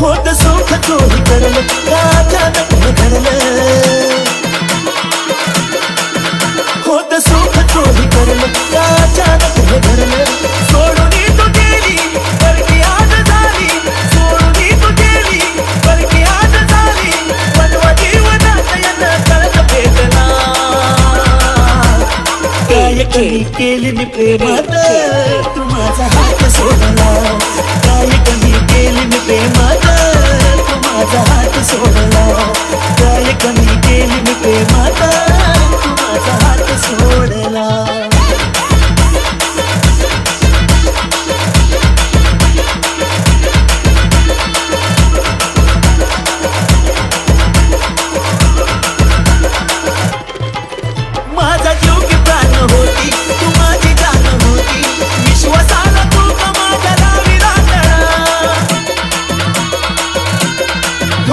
होत सुख चोरी करल का अचानक हे घडलं होत काय कमी केली मी प्रेमात. तू माझा हात सोडला. काय कमी केली मी प्रेमात.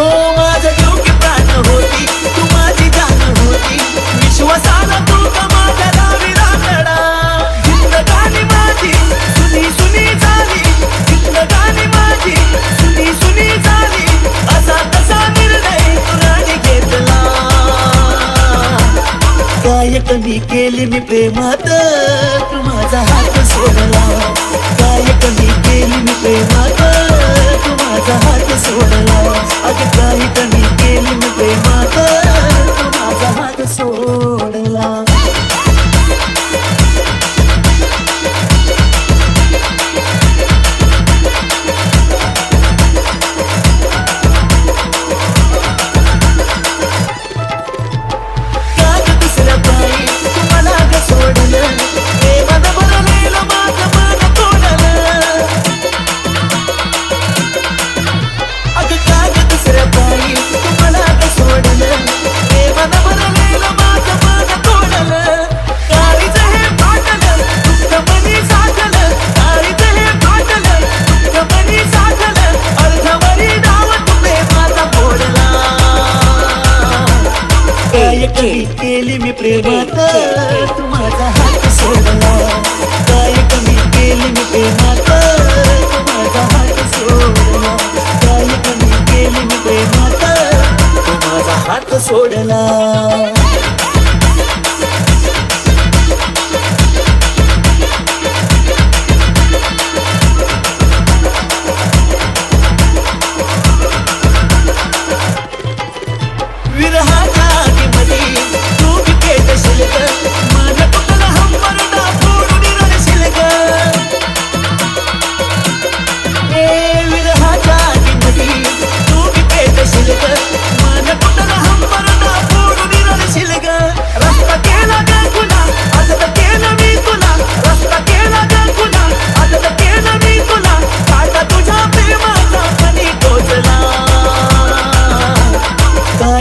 हो माझा जीव प्राण होती तू माझी जाण होती. विश्वासाला तू माझ्या जिंदगानी माझी सुनी सुनी झाली. जिंदगानी माझी सुनी सुनी झाली. असा निर्णय तुराने घेतला? काय कमी केली मी प्रेमात तू माझा हात सोडला. काय कमी केली मी प्रेमात माझा हात सोडला. अगं काय कमी केली मी कमी केली मी प्रेमात. तू माझा हात सोडला. काय कमी केली मी प्रेमात. तू माझा हात सोडला. काय कमी केली मी प्रेमात. तू माझा हात सोडला.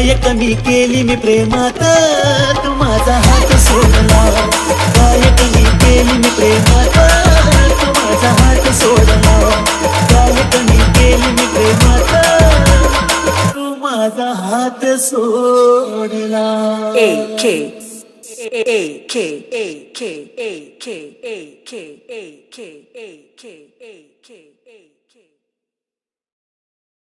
काय कमी केली मी प्रेमात. तू माझा हात सोडला. काय कमी केली मी प्रेमात. तू माझा हात सोडला. काय कमी केली मी प्रेमात. तू माझा हात सोडला. ए के ए के ए के ए के ए के ए के ए के ए के